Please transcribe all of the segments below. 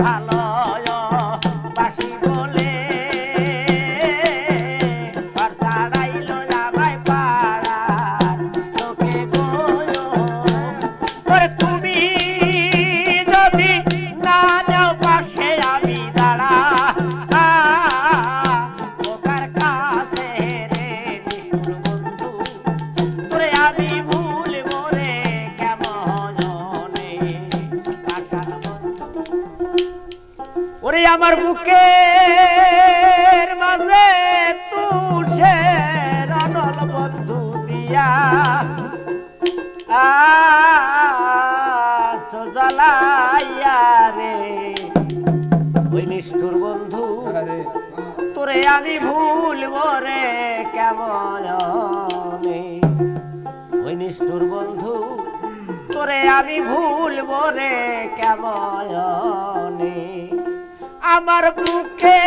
I love. ওরে আমার বুকের মাঝে তুষে রানল বন্ধু দিয়া। জ্বালাইয়া রে ওই নিষ্ঠুর বন্ধু তোরে আমি ভুলব রে কেমন ওই নিষ্ঠুর বন্ধু তোরে আমি ভুলব রে কেমন আমার বুকে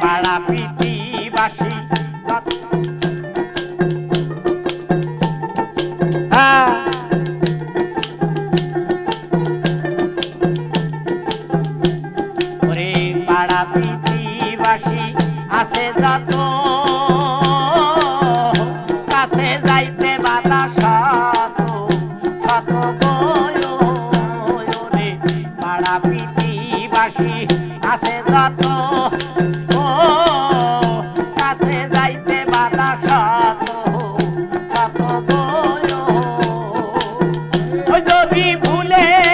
পাড়া পিতিবাসী ওরে পাড়া পিতিবাসী আছে যত ভুলে